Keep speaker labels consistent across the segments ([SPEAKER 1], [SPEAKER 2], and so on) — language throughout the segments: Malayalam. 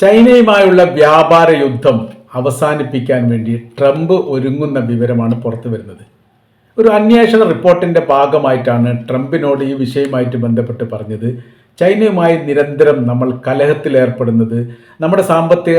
[SPEAKER 1] ചൈനയുമായുള്ള വ്യാപാര യുദ്ധം അവസാനിപ്പിക്കാൻ വേണ്ടി ട്രംപ് ഒരുങ്ങുന്ന വിവരമാണ് പുറത്തു വരുന്നത്. ഒരു അന്വേഷണ റിപ്പോർട്ടിന്റെ ഭാഗമായിട്ടാണ് ട്രംപിനോട് ഈ വിഷയവുമായിട്ട് ബന്ധപ്പെട്ട് പറഞ്ഞത്. ചൈനയുമായി നിരന്തരം നമ്മൾ കലഹത്തിൽ കലഹത്തിലേർപ്പെടുന്നത് നമ്മുടെ സാമ്പത്തിക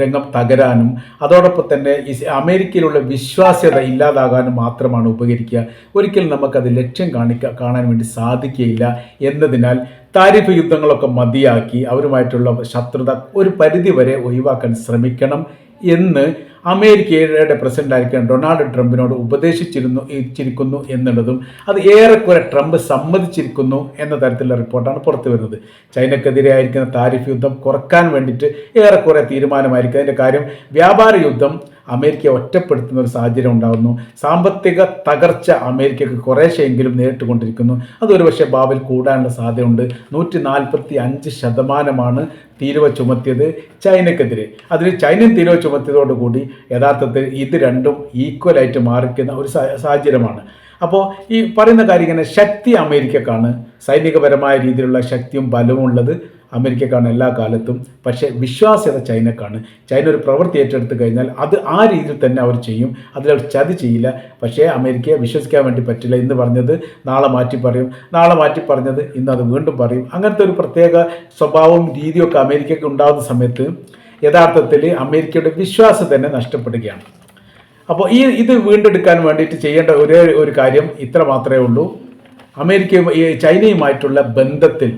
[SPEAKER 1] രംഗം തകരാനും അതോടൊപ്പം തന്നെ അമേരിക്കയിലുള്ള വിശ്വാസ്യത ഇല്ലാതാകാനും മാത്രമാണ് ഉപകരിക്കുക. ഒരിക്കലും നമുക്കത് ലക്ഷ്യം കാണിക്കാൻ കാണാൻ വേണ്ടി സാധിക്കുകയില്ല എന്നതിനാൽ താരിഫ് യുദ്ധങ്ങളൊക്കെ മതിയാക്കി അവരുമായിട്ടുള്ള ശത്രുത ഒരു പരിധി വരെ ഒഴിവാക്കാൻ ശ്രമിക്കണം എന്ന് അമേരിക്കയുടെ പ്രസിഡന്റ് ആയിരിക്കാൻ ഡൊണാൾഡ് ട്രംപിനോട് ഉപദേശിച്ചിരുന്നു ഇച്ചിരിക്കുന്നു എന്നുള്ളതും അത് ഏറെക്കുറെ ട്രംപ് സമ്മതിച്ചിരിക്കുന്നു എന്ന തരത്തിലുള്ള റിപ്പോർട്ടാണ് പുറത്തു വരുന്നത് ചൈനക്കെതിരെ ആയിരിക്കുന്ന താരിഫ് യുദ്ധം കുറയ്ക്കാൻ വേണ്ടിയിട്ട് ഏറെക്കുറെ തീരുമാനമായിരിക്കും. അതിന്റെ കാര്യം വ്യാപാര യുദ്ധം അമേരിക്കയെ ഒറ്റപ്പെടുത്തുന്ന ഒരു സാഹചര്യം ഉണ്ടാകുന്നു സാമ്പത്തിക തകർച്ച അമേരിക്കക്ക് കുറേശ്ശെങ്കിലും നേരിട്ടുകൊണ്ടിരിക്കുന്നു. അതൊരു പക്ഷേ ബാബിൽ കൂടാനുള്ള സാധ്യതയുണ്ട്. നൂറ്റി നാൽപ്പത്തി അഞ്ച് ശതമാനമാണ് തീരുവ ചുമത്തിയത് ചൈനക്കെതിരെ. അതിന് ചൈനയും തീരുവ ചുമത്തിയതോടുകൂടി യഥാർത്ഥത്തിൽ ഇത് രണ്ടും ഈക്വലായിട്ട് മാറിക്കുന്ന ഒരു സാഹചര്യമാണ്. അപ്പോൾ ഈ പറയുന്ന കാര്യം ഇങ്ങനെ ശക്തി അമേരിക്കക്കാണ്. സൈനികപരമായ രീതിയിലുള്ള ശക്തിയും ബലവും ഉള്ളത് അമേരിക്കക്കാണ് എല്ലാ കാലത്തും. പക്ഷേ വിശ്വാസ്യത ചൈനക്കാണ്. ചൈന ഒരു പ്രവൃത്തി ഏറ്റെടുത്ത് കഴിഞ്ഞാൽ അത് ആ രീതിയിൽ തന്നെ അവർ ചെയ്യും. അതിലവർ ചതി ചെയ്യില്ല. പക്ഷേ അമേരിക്കയെ വിശ്വസിക്കാൻ വേണ്ടി പറ്റില്ല ഇന്ന് പറഞ്ഞത് നാളെ മാറ്റി പറയും. നാളെ മാറ്റി പറഞ്ഞത് ഇന്ന് അത് വീണ്ടും പറയും. അങ്ങനത്തെ ഒരു പ്രത്യേക സ്വഭാവവും രീതിയൊക്കെ അമേരിക്കയ്ക്ക് ഉണ്ടാകുന്ന സമയത്ത് യഥാർത്ഥത്തിൽ അമേരിക്കയുടെ വിശ്വാസം തന്നെ നഷ്ടപ്പെടുകയാണ്. അപ്പോൾ ഈ ഇത് വീണ്ടെടുക്കാൻ വേണ്ടിയിട്ട് ചെയ്യേണ്ട ഒരേ ഒരു കാര്യം ഇത്ര മാത്രമേ ഉള്ളൂ. അമേരിക്കയും ചൈനയുമായിട്ടുള്ള ബന്ധത്തിൽ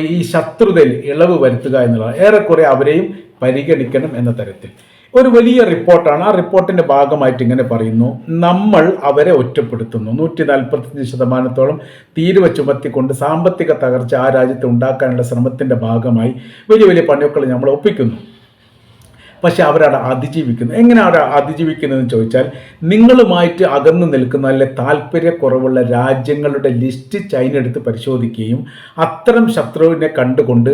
[SPEAKER 1] ഈ ശത്രുതയിൽ ഇളവ് വരുത്തുക എന്നുള്ളതാണ്. ഏറെക്കുറെ അവരെയും പരിഗണിക്കണം എന്ന തരത്തിൽ. ഒരു വലിയ റിപ്പോർട്ടാണ്. ആ റിപ്പോർട്ടിന്റെ ഭാഗമായിട്ട് ഇങ്ങനെ പറയുന്നു. നമ്മൾ അവരെ ഒറ്റപ്പെടുത്തുന്നു. നൂറ്റി നാൽപ്പത്തഞ്ച് ശതമാനത്തോളം തീരുവ ചുമത്തിക്കൊണ്ട് സാമ്പത്തിക തകർച്ച ആ രാജ്യത്ത് ഉണ്ടാക്കാനുള്ള ശ്രമത്തിന്റെ ഭാഗമായി വലിയ വലിയ പണിയൊക്കെ നമ്മൾ ഒപ്പിക്കുന്നു. പക്ഷെ അവരവിടെ അതിജീവിക്കുന്നു എങ്ങനെ അവിടെ അതിജീവിക്കുന്നതെന്ന് ചോദിച്ചാൽ നിങ്ങളുമായിട്ട് അകന്നു നിൽക്കുന്ന അല്ലെ താല്പര്യക്കുറവുള്ള രാജ്യങ്ങളുടെ ലിസ്റ്റ് ചൈന എടുത്ത് പരിശോധിക്കുകയും അത്തരം ശത്രുവിനെ കണ്ടുകൊണ്ട്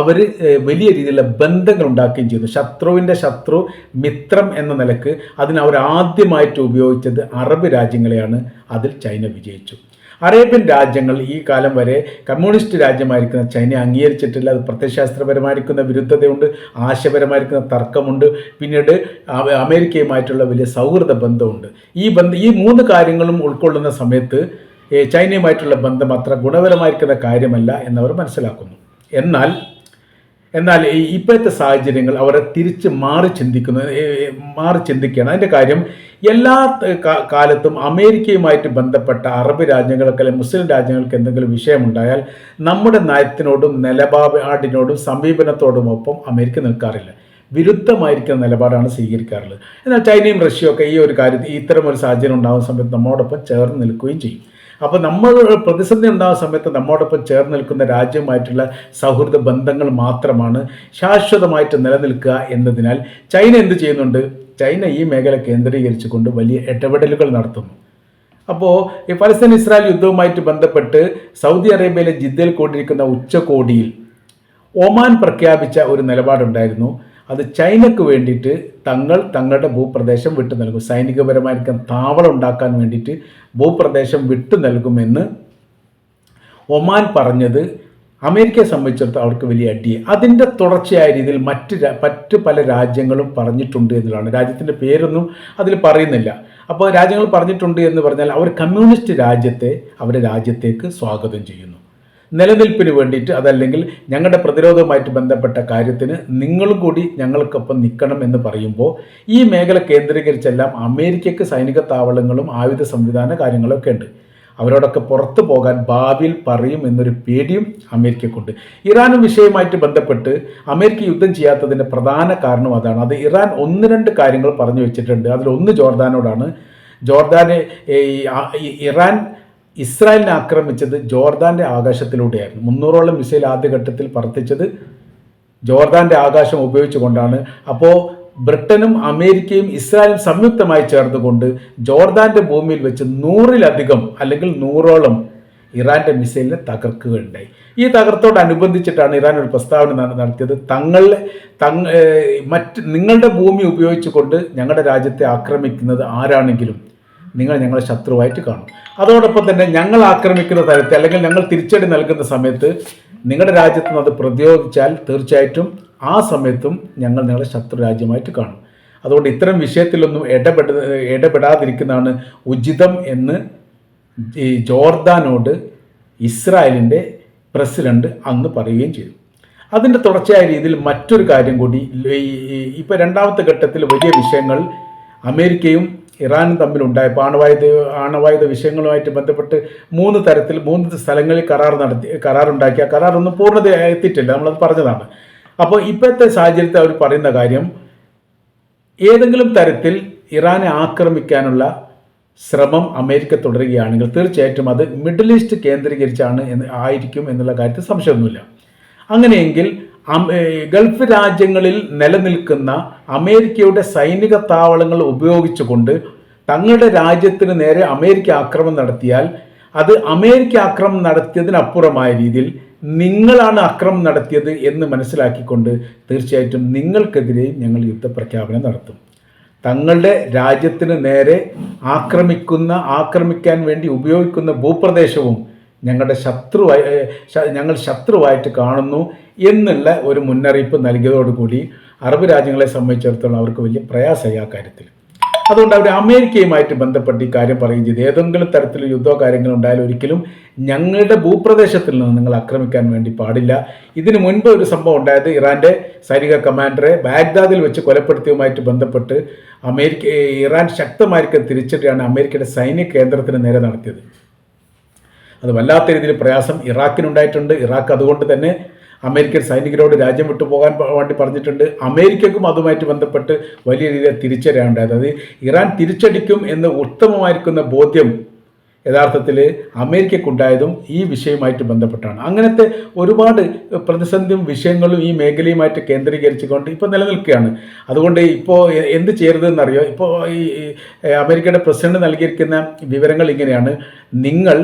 [SPEAKER 1] അവർ വലിയ രീതിയിലുള്ള ബന്ധങ്ങൾ ഉണ്ടാക്കുകയും ചെയ്യുന്നു. ശത്രുവിന്റെ ശത്രു മിത്രം എന്ന നിലയ്ക്ക് അതിന് അവർ ആദ്യമായിട്ട് ഉപയോഗിച്ചത് അറബ് രാജ്യങ്ങളെയാണ്. അതിൽ ചൈന വിജയിച്ചു. അറേബ്യൻ രാജ്യങ്ങൾ ഈ കാലം വരെ കമ്മ്യൂണിസ്റ്റ് രാജ്യമായിരിക്കുന്ന ചൈന അംഗീകരിച്ചിട്ടില്ല. അത് പ്രത്യശാസ്ത്രപരമായിരിക്കുന്ന വിരുദ്ധതയുണ്ട് ആശയപരമായിരിക്കുന്ന തർക്കമുണ്ട്. പിന്നീട് അമ- അമേരിക്കയുമായിട്ടുള്ള വലിയ സൗഹൃദ ബന്ധമുണ്ട്. ഈ ബന്ധം ഈ മൂന്ന് കാര്യങ്ങളും ഉൾക്കൊള്ളുന്ന സമയത്ത് ചൈനയുമായിട്ടുള്ള ബന്ധം അത്ര ഗുണപരമായിരിക്കുന്ന കാര്യമല്ല എന്നവർ മനസ്സിലാക്കുന്നു. എന്നാൽ എന്നാൽ ഇപ്പോഴത്തെ സാഹചര്യങ്ങൾ അവരെ തിരിച്ച് മാറി ചിന്തിക്കുന്നു മാറി ചിന്തിക്കുകയാണ്. അതിന്റെ കാര്യം എല്ലാ കാലത്തും അമേരിക്കയുമായിട്ട് ബന്ധപ്പെട്ട അറബ് രാജ്യങ്ങൾക്ക് അല്ലെങ്കിൽ മുസ്ലിം രാജ്യങ്ങൾക്ക് എന്തെങ്കിലും വിഷയമുണ്ടായാൽ നമ്മുടെ നയത്തിനോടും നിലപാടിനോടും സമീപനത്തോടുമൊപ്പം അമേരിക്ക നിൽക്കാറില്ല. വിരുദ്ധമായിരിക്കുന്ന നിലപാടാണ് സ്വീകരിക്കാറുള്ളത്. എന്നാൽ ചൈനയും റഷ്യയും ഒക്കെ ഈ ഒരു കാര്യത്തിൽ ഇത്തരം ഒരു സാഹചര്യം ഉണ്ടാകുന്ന സമയത്ത് നമ്മോടൊപ്പം ചേർന്ന് നിൽക്കുകയും ചെയ്യും. അപ്പോൾ നമ്മൾ പ്രതിസന്ധി ഉണ്ടാകുന്ന സമയത്ത് നമ്മോടൊപ്പം ചേർന്ന് നിൽക്കുന്ന രാജ്യമായിട്ടുള്ള സൗഹൃദ ബന്ധങ്ങൾ മാത്രമാണ് ശാശ്വതമായിട്ട് നിലനിൽക്കുക എന്നതിനാൽ ചൈന എന്ത് ചെയ്യുന്നുണ്ട്? ചൈന ഈ മേഖല കേന്ദ്രീകരിച്ചുകൊണ്ട് വലിയ ഇടപെടലുകൾ നടത്തുന്നു. അപ്പോൾ ഈ പലസ്തീൻ ഇസ്രായേൽ യുദ്ധവുമായിട്ട് ബന്ധപ്പെട്ട് സൗദി അറേബ്യയിലെ ജിദ്ദയിൽ കൂടിയിരിക്കുന്ന ഉച്ചകോടിയിൽ ഒമാൻ പ്രഖ്യാപിച്ച ഒരു നിലപാടുണ്ടായിരുന്നു. അത് ചൈനക്ക് വേണ്ടിയിട്ട് തങ്ങൾ തങ്ങളുടെ ഭൂപ്രദേശം വിട്ടു നൽകും. സൈനികപരമായിരിക്കും താവളം ഉണ്ടാക്കാൻ വേണ്ടിയിട്ട് ഭൂപ്രദേശം വിട്ടു നൽകുമെന്ന് ഒമാൻ പറഞ്ഞത് അമേരിക്കയെ സംബന്ധിച്ചിടത്തോളം അവർക്ക് വലിയ അടിയെ. അതിന്റെ തുടർച്ചയായ രീതിയിൽ മറ്റ് മറ്റ് പല രാജ്യങ്ങളും പറഞ്ഞിട്ടുണ്ട് എന്നുള്ളതാണ്. രാജ്യത്തിന്റെ പേരൊന്നും അതിൽ പറയുന്നില്ല. അപ്പോൾ രാജ്യങ്ങൾ പറഞ്ഞിട്ടുണ്ട് എന്ന് പറഞ്ഞാൽ അവർ കമ്മ്യൂണിസ്റ്റ് രാജ്യത്തെ അവരുടെ രാജ്യത്തേക്ക് സ്വാഗതം ചെയ്യുന്നു. നിലനിൽപ്പിന് വേണ്ടിയിട്ട് അതല്ലെങ്കിൽ ഞങ്ങളുടെ പ്രതിരോധവുമായിട്ട് ബന്ധപ്പെട്ട കാര്യത്തിന് നിങ്ങളും കൂടി ഞങ്ങൾക്കൊപ്പം നിൽക്കണം എന്ന് പറയുമ്പോൾ ഈ മേഖല കേന്ദ്രീകരിച്ചെല്ലാം അമേരിക്കയ്ക്ക് സൈനിക താവളങ്ങളും ആയുധ സംവിധാന കാര്യങ്ങളൊക്കെ ഉണ്ട്. അവരോടൊക്കെ പുറത്തു പോകാൻ ഭാവിയിൽ പറയും എന്നൊരു പേടിയും അമേരിക്കക്കുണ്ട് ഇറാനും വിഷയവുമായിട്ട് ബന്ധപ്പെട്ട് അമേരിക്ക യുദ്ധം ചെയ്യാത്തതിന്റെ പ്രധാന കാരണം അതാണ്. അത് ഇറാൻ ഒന്ന് രണ്ട് കാര്യങ്ങൾ പറഞ്ഞു വെച്ചിട്ടുണ്ട്. അതിലൊന്ന് ജോർദാനോടാണ്. ജോർദാന് ഇറാൻ ഇസ്രായേലിനെ ആക്രമിച്ചത് ജോർദാന്റെ ആകാശത്തിലൂടെയായിരുന്നു. മുന്നൂറോളം മിസൈൽ ആദ്യഘട്ടത്തിൽ പറത്തിച്ചത് ജോർദാന്റെ ആകാശം ഉപയോഗിച്ചുകൊണ്ടാണ്. അപ്പോൾ ബ്രിട്ടനും അമേരിക്കയും ഇസ്രായേലും സംയുക്തമായി ചേർന്നുകൊണ്ട് ജോർദാന്റെ ഭൂമിയിൽ വെച്ച് നൂറിലധികം അല്ലെങ്കിൽ നൂറോളം ഇറാന്റെ മിസൈലിനെ തകർക്കുകയുണ്ടായി. ഈ തകർത്തോടനുബന്ധിച്ചിട്ടാണ് ഇറാൻ ഒരു പ്രസ്താവന നട- നടത്തിയത്. തങ്ങളെ തങ്ങ മറ്റ് നിങ്ങളുടെ ഭൂമി ഉപയോഗിച്ചുകൊണ്ട് ഞങ്ങളുടെ രാജ്യത്തെ ആക്രമിക്കുന്നത് ആരാണെങ്കിലും നിങ്ങൾ ഞങ്ങളെ ശത്രുവായിട്ട് കാണും. അതോടൊപ്പം തന്നെ ഞങ്ങൾ ആക്രമിക്കുന്ന തരത്തിൽ അല്ലെങ്കിൽ ഞങ്ങൾ തിരിച്ചടി നൽകുന്ന സമയത്ത് നിങ്ങളുടെ രാജ്യത്ത് നിന്ന് അത് പ്രതിരോധിച്ചാൽ തീർച്ചയായിട്ടും ആ സമയത്തും ഞങ്ങൾ നിങ്ങളെ ശത്രു രാജ്യമായിട്ട് കാണും. അതുകൊണ്ട് ഇത്തരം വിഷയത്തിലൊന്നും ഇടപെട ഇടപെടാതിരിക്കുന്നതാണ് ഉചിതം എന്ന് ഈ ജോർദാനോട് ഇസ്രായേലിന്റെ പ്രസിഡന്റ് അന്ന് പറയുകയും ചെയ്തു. അതിന്റെ തുടർച്ചയായ രീതിയിൽ മറ്റൊരു കാര്യം കൂടി ഇപ്പോൾ രണ്ടാമത്തെ ഘട്ടത്തിൽ വലിയ വിഷയങ്ങൾ അമേരിക്കയും ഇറാനും തമ്മിലുണ്ടായ ആണവായുധ ആണവായുധ വിഷയങ്ങളുമായിട്ട് ബന്ധപ്പെട്ട് മൂന്ന് തരത്തിൽ മൂന്ന് സ്ഥലങ്ങളിൽ കരാർ നടത്തി കരാറുണ്ടാക്കി ആ കരാറൊന്നും പൂർണത എത്തിയിട്ടില്ല. നമ്മളത് പറഞ്ഞതാണ്. അപ്പോൾ ഇപ്പോഴത്തെ സാഹചര്യത്തിൽ അവർ പറയുന്ന കാര്യം ഏതെങ്കിലും തരത്തിൽ ഇറാനെ ആക്രമിക്കാനുള്ള ശ്രമം അമേരിക്ക തുടരുകയാണെങ്കിൽ തീർച്ചയായിട്ടും അത് മിഡിൽ ഈസ്റ്റ് കേന്ദ്രീകരിച്ചാണ് എന്ന് ആയിരിക്കും എന്നുള്ള കാര്യത്തിൽ സംശയമൊന്നുമില്ല. അങ്ങനെയെങ്കിൽ ഗൾഫ് രാജ്യങ്ങളിൽ നിലനിൽക്കുന്ന അമേരിക്കയുടെ സൈനിക താവളങ്ങൾ ഉപയോഗിച്ചുകൊണ്ട് തങ്ങളുടെ രാജ്യത്തിന് നേരെ അമേരിക്ക ആക്രമണം നടത്തിയാൽ അത് അമേരിക്ക ആക്രമണം നടത്തിയതിനപ്പുറമായ രീതിയിൽ നിങ്ങളാണ് അക്രമം നടത്തിയത് എന്ന് മനസ്സിലാക്കിക്കൊണ്ട് തീർച്ചയായിട്ടും നിങ്ങൾക്കെതിരെ ഞങ്ങൾ യുദ്ധപ്രഖ്യാപനം നടത്തും. തങ്ങളുടെ രാജ്യത്തിന് നേരെ ആക്രമിക്കുന്ന ആക്രമിക്കാൻ വേണ്ടി ഉപയോഗിക്കുന്ന ഭൂപ്രദേശവും ഞങ്ങളുടെ ശത്രുവായി ഞങ്ങൾ ശത്രുവായിട്ട് കാണുന്നു എന്നുള്ള ഒരു മുന്നറിയിപ്പ് നൽകിയതോടുകൂടി അറബ് രാജ്യങ്ങളെ സംബന്ധിച്ചിടത്തോളം അവർക്ക് വലിയ പ്രയാസമായി ആ കാര്യത്തിൽ. അതുകൊണ്ട് അവർ അമേരിക്കയുമായിട്ട് ബന്ധപ്പെട്ട് ഈ കാര്യം പറയുകയും ചെയ്തു. ഏതെങ്കിലും തരത്തിൽ യുദ്ധമോ കാര്യങ്ങളോ ഉണ്ടായാലും ഒരിക്കലും ഞങ്ങളുടെ ഭൂപ്രദേശത്തിൽ നിന്ന് നിങ്ങൾ ആക്രമിക്കാൻ വേണ്ടി പാടില്ല. ഇതിനു മുൻപ് ഒരു സംഭവം ഉണ്ടായത് ഇറാന്റെ സൈനിക കമാൻഡറെ ബാഗ്ദാദിൽ വെച്ച് കൊലപ്പെടുത്തിയതുമായിട്ട് ബന്ധപ്പെട്ട് അമേരിക്ക ഇറാൻ ശക്തമായിരിക്കും തിരിച്ചടിയാണ് അമേരിക്കയുടെ സൈനിക കേന്ദ്രത്തിന് നേരെ നടത്തിയത്. അത് വല്ലാത്ത രീതിയിൽ പ്രയാസം ഇറാഖിനുണ്ടായിട്ടുണ്ട്. ഇറാഖ് അതുകൊണ്ട് തന്നെ അമേരിക്കൻ സൈനികരോട് രാജ്യം വിട്ടു പോകാൻ വേണ്ടി പറഞ്ഞിട്ടുണ്ട്. അമേരിക്കക്കും അതുമായിട്ട് ബന്ധപ്പെട്ട് വലിയ രീതിയിൽ തിരിച്ചറിയാനുണ്ടായത് അതായത് ഇറാൻ തിരിച്ചടിക്കും എന്ന് ഉത്തമമായിരിക്കുന്ന ബോധ്യം യഥാർത്ഥത്തിൽ അമേരിക്കക്കുണ്ടായതും ഈ വിഷയവുമായിട്ട് ബന്ധപ്പെട്ടാണ്. അങ്ങനത്തെ ഒരുപാട് പ്രതിസന്ധിയും വിഷയങ്ങളും ഈ മേഖലയുമായിട്ട് കേന്ദ്രീകരിച്ചുകൊണ്ട് ഇപ്പോൾ നിലനിൽക്കുകയാണ്. അതുകൊണ്ട് ഇപ്പോൾ എന്ത് ചെയ്യരുതെന്നറിയോ? ഇപ്പോൾ ഈ അമേരിക്കയുടെ പ്രസിഡന്റ് നൽകിയിരിക്കുന്ന വിവരങ്ങൾ ഇങ്ങനെയാണ്. നിങ്ങൾ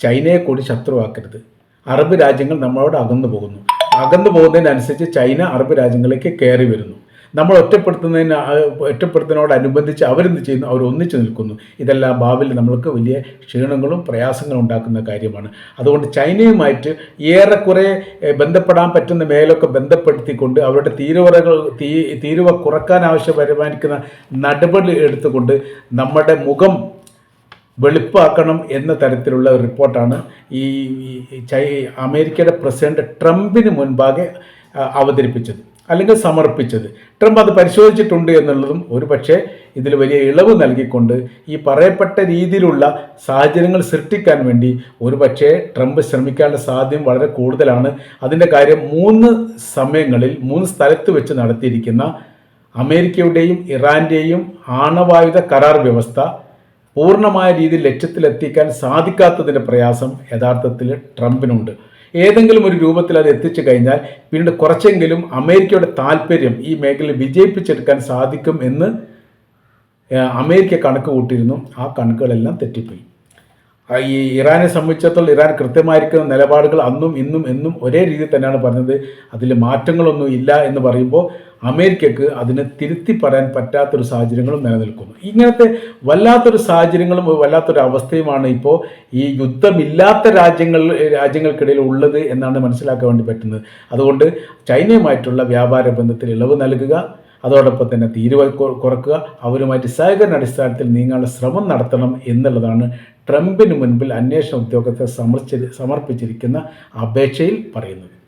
[SPEAKER 1] ചൈനയെ കൂടി ശത്രുവാക്കരുത്. അറബ് രാജ്യങ്ങൾ നമ്മളോട് അകന്നു പോകുന്നു. അകന്നു പോകുന്നതിനനുസരിച്ച് ചൈന അറബ് രാജ്യങ്ങളിലേക്ക് കയറി വരുന്നു. നമ്മൾ ഒറ്റപ്പെടുത്തുന്നതിന് ഒറ്റപ്പെടുത്തുന്നതിനോടനുബന്ധിച്ച് അവരെന്ത് ചെയ്യുന്നു? അവർ ഒന്നിച്ചു നിൽക്കുന്നു. ഇതെല്ലാം ഭാവിയിൽ നമ്മൾക്ക് വലിയ ക്ഷീണങ്ങളും പ്രയാസങ്ങളും ഉണ്ടാക്കുന്ന കാര്യമാണ്. അതുകൊണ്ട് ചൈനയുമായിട്ട് ഏറെക്കുറെ ബന്ധപ്പെടാൻ പറ്റുന്ന മേലൊക്കെ ബന്ധപ്പെടുത്തിക്കൊണ്ട് അവരുടെ തീരുവറകൾ തീ തീരുവ കുറയ്ക്കാൻ ആവശ്യം വരുമാനിക്കുന്ന നടപടി എടുത്തുകൊണ്ട് നമ്മുടെ മുഖം വെളുപ്പാക്കണം എന്ന തരത്തിലുള്ള റിപ്പോർട്ടാണ് ഈ ചൈ അമേരിക്കയുടെ പ്രസിഡന്റ് ട്രംപിന് മുൻപാകെ അവതരിപ്പിച്ചത് അല്ലെങ്കിൽ സമർപ്പിച്ചത്. ട്രംപ് അത് പരിശോധിച്ചിട്ടുണ്ട് എന്നുള്ളതും ഒരു പക്ഷേ ഇതിൽ വലിയ ഇളവ് നൽകിക്കൊണ്ട് ഈ പറയപ്പെട്ട രീതിയിലുള്ള സാഹചര്യങ്ങൾ സൃഷ്ടിക്കാൻ വേണ്ടി ഒരു പക്ഷേ ട്രംപ് ശ്രമിക്കാനുള്ള സാധ്യത വളരെ കൂടുതലാണ്. അതിന്റെ കാര്യം മൂന്ന് സമയങ്ങളിൽ മൂന്ന് സ്ഥലത്ത് വെച്ച് നടത്തിയിരിക്കുന്ന അമേരിക്കയുടെയും ഇറാന്റെയും ആണവായുധ കരാർ വ്യവസ്ഥ പൂർണമായ രീതിയിൽ ലക്ഷ്യത്തിലെത്തിക്കാൻ സാധിക്കാത്തതിന്റെ പ്രയാസം യഥാർത്ഥത്തിൽ ട്രംപിനുണ്ട്. ഏതെങ്കിലും ഒരു രൂപത്തിൽ അത് എത്തിച്ചു കഴിഞ്ഞാൽ പിന്നീട് കുറച്ചെങ്കിലും അമേരിക്കയുടെ താല്പര്യം ഈ മേഖലയിൽ വിജയിപ്പിച്ചെടുക്കാൻ സാധിക്കും എന്ന് അമേരിക്ക കണക്ക് കൂട്ടിയിരുന്നു. ആ കണക്കുകളെല്ലാം തെറ്റിപ്പോയി. ഈ ഇറാനെ സംബന്ധിച്ചിടത്തോളം ഇറാൻ കൃത്യമായിരിക്കുന്ന നിലപാടുകൾ അന്നും ഇന്നും എന്നും ഒരേ രീതിയിൽ തന്നെയാണ് പറഞ്ഞത്. അതിൽ മാറ്റങ്ങളൊന്നും ഇല്ല എന്ന് പറയുമ്പോൾ അമേരിക്കക്ക് അതിനെ തിരുത്തി പറയാൻ പറ്റാത്തൊരു സാഹചര്യങ്ങളും നിലനിൽക്കുന്നു. ഇങ്ങനത്തെ വല്ലാത്തൊരു സാഹചര്യങ്ങളും വല്ലാത്തൊരു അവസ്ഥയുമാണ് ഇപ്പോൾ ഈ യുദ്ധമില്ലാത്ത രാജ്യങ്ങൾ രാജ്യങ്ങൾക്കിടയിൽ ഉള്ളത് എന്നാണ് മനസ്സിലാക്കാൻ വേണ്ടി പറ്റുന്നത്. അതുകൊണ്ട് ചൈനയുമായിട്ടുള്ള വ്യാപാര ബന്ധത്തിൽ ഇളവ് നൽകുക അതോടൊപ്പം തന്നെ തീരുവ കുറക്കുക അവരുമായിട്ട് സഹകരണ അടിസ്ഥാനത്തിൽ നീങ്ങാനുള്ള ശ്രമം നടത്തണം എന്നുള്ളതാണ് ട്രംപിന് മുൻപിൽ അന്വേഷണ ഉദ്യോഗസ്ഥർ സമർപ്പിച്ചിരിക്കുന്ന അപേക്ഷയിൽ പറയുന്നത്.